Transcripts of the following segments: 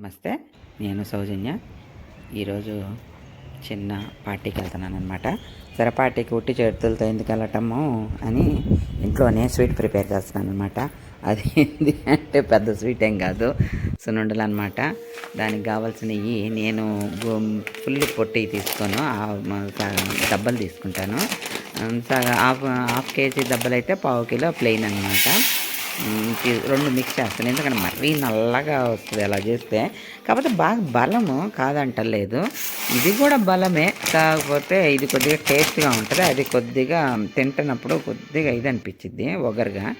నమస్తే నేను సౌజన్య. ఈరోజు చిన్న పార్టీకి వెళ్తున్నాను అనమాట సరే పార్టీకి ఉట్టి చేతులతో ఎందుకు వెళ్ళటము అని ఇంట్లోనే స్వీట్ ప్రిపేర్ చేస్తున్నాను అనమాట అది ఏంది అంటే పెద్ద స్వీట్ ఏం కాదు సున్నుండలు అనమాట దానికి కావాల్సినవి నేను ఫుల్ పొట్టి తీసుకోను. దెబ్బలు తీసుకుంటాను. సగం హాఫ్ హాఫ్ కేజీ దెబ్బలు అయితే పావు కిలో ప్లెయిన్ అనమాట రెండు మిక్స్ చేస్తాను. ఎందుకంటే మరీ నల్లగా వస్తుంది అలా చేస్తే. కాకపోతే బాగా బలము కాదంటలేదు. ఇది కూడా బలమే. కాకపోతే ఇది కొద్దిగా టేస్ట్గా ఉంటుంది. అది కొద్దిగా తింటున్నప్పుడు కొద్దిగా ఇది అనిపించింది ఒగరుగా.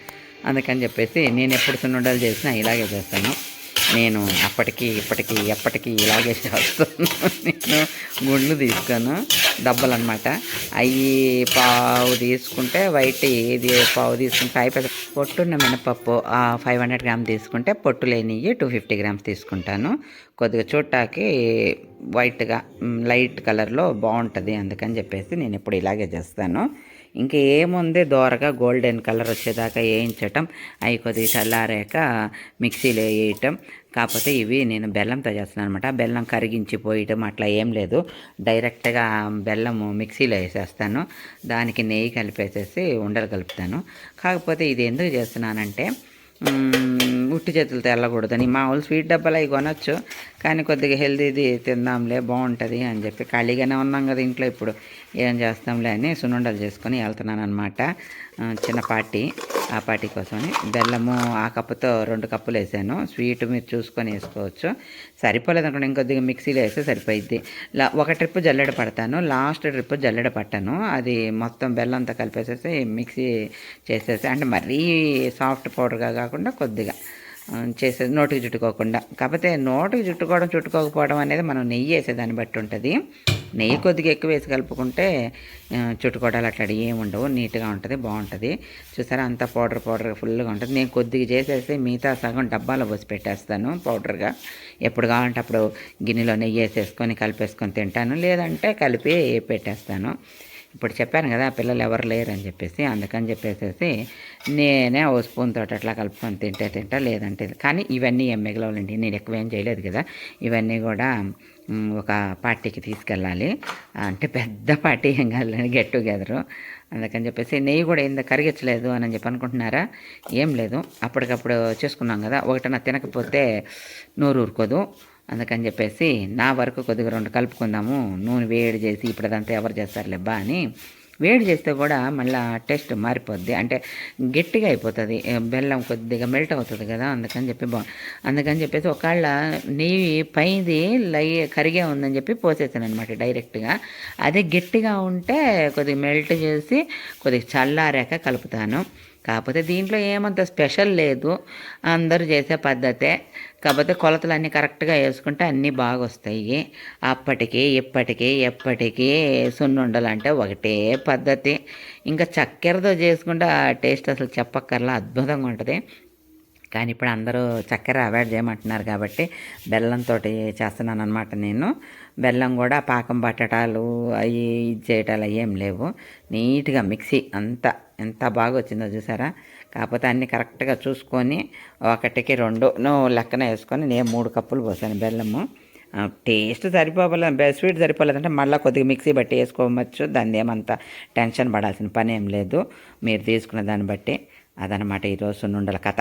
అందుకని చెప్పేసి నేను ఎప్పుడు సున్నుండలు చేసినా ఇలాగే చేస్తాను. నేను అప్పటికి ఇప్పటికి ఎప్పటికీ ఇలాగే చేస్తాను నేను గుండ్లు తీసుకోను డబ్బలు అనమాట అవి పావు తీసుకుంటే వైట్ ఏది పావు తీసుకుంటే అయిపోయి పొట్టున్న మినపప్పు ఫైవ్ హండ్రెడ్ గ్రామ్ తీసుకుంటే పొట్టు లేనివి టూ ఫిఫ్టీ గ్రామ్స్ తీసుకుంటాను. కొద్దిగా చూడటానికి వైట్గా లైట్ కలర్లో బాగుంటుంది అందుకని చెప్పేసి నేను ఎప్పుడు ఇలాగే చేస్తాను. ఇంకా ఏముంది దోరగా గోల్డెన్ కలర్ వచ్చేదాకా వేయించటం అవి కొద్దిగా చల్లారాక మిక్సీలో వేయటం. కాకపోతే ఇవి నేను బెల్లంతో చేస్తున్నాను అనమాట బెల్లం కరిగించి పోయటం అట్లా ఏం లేదు. డైరెక్ట్గా బెల్లము మిక్సీలో వేసేస్తాను. దానికి నెయ్యి కలిపేసేసి ఉండలు కలుపుతాను. కాకపోతే ఇది ఎందుకు చేస్తున్నానంటే ఉట్టి చేతులతో వెళ్ళకూడదని మామూలు స్వీట్ డబ్బాలు అవి కొనొచ్చు కానీ కొద్దిగా హెల్తీది తిందాంలే బాగుంటుంది అని చెప్పి ఖాళీగానే ఉన్నాం కదా ఇంట్లో ఇప్పుడు. ఏం చేస్తాంలే అని సున్నుండలు చేసుకొని వెళ్తున్నాను అనమాట చిన్న పార్టీ. ఆ పార్టీ కోసమని బెల్లము ఆ కప్పుతో రెండు కప్పులు వేసాను. స్వీట్ మీరు చూసుకొని వేసుకోవచ్చు. సరిపోలేదు అనుకోండి ఇంకొద్దిగా మిక్సీలో వేస్తే సరిపోయిద్ది. లా ఒక ట్రిప్ జల్లెడ పడతాను. లాస్ట్ ట్రిప్ జల్లెడ పట్టాను. అది మొత్తం బెల్లం అంతా కలిపేసేసి మిక్సీ చేసేసి అంటే మరీ సాఫ్ట్ పౌడర్గా కాకుండా కొద్దిగా చేసే చేసేది నోటికి చుట్టుకోకుండా. కాకపోతే నోటికి చుట్టుకోవడం చుట్టుకోకపోవడం అనేది మనం నెయ్యి వేసేదాన్ని బట్టి ఉంటుంది. నెయ్యి కొద్దిగా ఎక్కువ వేసి కలుపుకుంటే ఆ, చుట్టుకోవడాలు అట్లాంటి ఏమి ఉండవు. నీట్గా ఉంటుంది బాగుంటుంది. చూసారా అంత పౌడర్ పౌడర్ ఫుల్గా ఉంటుంది. నేను కొద్దిగా చేసేసి మిగతా సగం డబ్బాలో పోసి పెట్టేస్తాను పౌడర్గా. ఎప్పుడు కావాలంటే అప్పుడు గిన్నెలో నెయ్యి వేసేసుకొని కలిపేసుకొని తింటాను. లేదంటే కలిపి పెట్టేస్తాను. ఇప్పుడు చెప్పాను కదా పిల్లలు ఎవరు లేరు అని చెప్పేసి అందుకని చెప్పేసేసి నేనే ఓ స్పూన్ తోటి అట్లా కలుపుకొని తింటే తింటా లేదంటే కానీ ఇవన్నీ ఏం మిగలవాలండి నేను ఎక్కువ ఏం చేయలేదు కదా. ఇవన్నీ కూడా ఒక పార్టీకి తీసుకెళ్ళాలి. అంటే పెద్ద పార్టీ ఏం కాదు గెట్ టుగెదరు అందుకని చెప్పేసి నెయ్యి కూడా ఏందో కరిగించలేదు అని చెప్పి అనుకుంటున్నారా? ఏం లేదు. అప్పటికప్పుడు చేసుకున్నాం కదా. ఒకటన్నా తినకపోతే నోరు ఊరుకోదు అందుకని చెప్పేసి నా వరకు కొద్దిగా రెండు కలుపుకుందాము. నూనె వేడి చేసి ఇప్పుడదంతా ఎవరు చేస్తారులే బా అని వేడి చేస్తే కూడా మళ్ళీ టేస్ట్ మారిపోద్ది. అంటే గట్టిగా అయిపోతుంది. బెల్లం కొద్దిగా మెల్ట్ అవుతుంది కదా అందుకని చెప్పి బా అందుకని చెప్పేసి ఒకళ్ళ నెయ్యి పైది లై కరిగే ఉందని చెప్పి పోసేసాను అనమాట డైరెక్ట్గా. అదే గట్టిగా ఉంటే కొద్దిగా మెల్ట్ చేసి కొద్దిగా చల్లారాక కలుపుతాను. కాకపోతే దీంట్లో ఏమంత స్పెషల్ లేదు. అందరూ చేసే పద్ధతే. కాకపోతే కొలతలు అన్నీ కరెక్ట్గా వేసుకుంటే అన్నీ బాగా వస్తాయి అప్పటికి ఇప్పటికి ఎప్పటికీ సున్నుండలంటే ఒకటే పద్ధతి. ఇంకా చక్కెరతో చేసుకుంటే ఆ టేస్ట్ అసలు చెప్పక్కర్లా అద్భుతంగా ఉంటుంది. కానీ ఇప్పుడు అందరూ చక్కెర అవాయిడ్ చేయమంటున్నారు కాబట్టి బెల్లంతో చేస్తున్నాను అనమాట నేను. బెల్లం కూడా పాకం పట్టటాలు అవి ఇది చేయటాలు అవి ఏం లేవు. నీట్గా మిక్సీ అంతా ఎంత బాగా వచ్చిందో చూసారా? కాకపోతే అన్ని కరెక్ట్గా చూసుకొని ఒకటికి రెండు నువ్వు లెక్కన వేసుకొని నేను మూడు కప్పులు పోసాను బెల్లము. టేస్ట్ సరిపోలేదు స్వీట్ సరిపోలేదంటే మళ్ళీ కొద్దిగా మిక్సీ బట్టి వేసుకోవచ్చు. దాన్ని ఏమంత టెన్షన్ పడాల్సిన పని ఏం లేదు. మీరు తీసుకున్న దాన్ని బట్టి అదనమాట ఈరోజు నుండల కథ.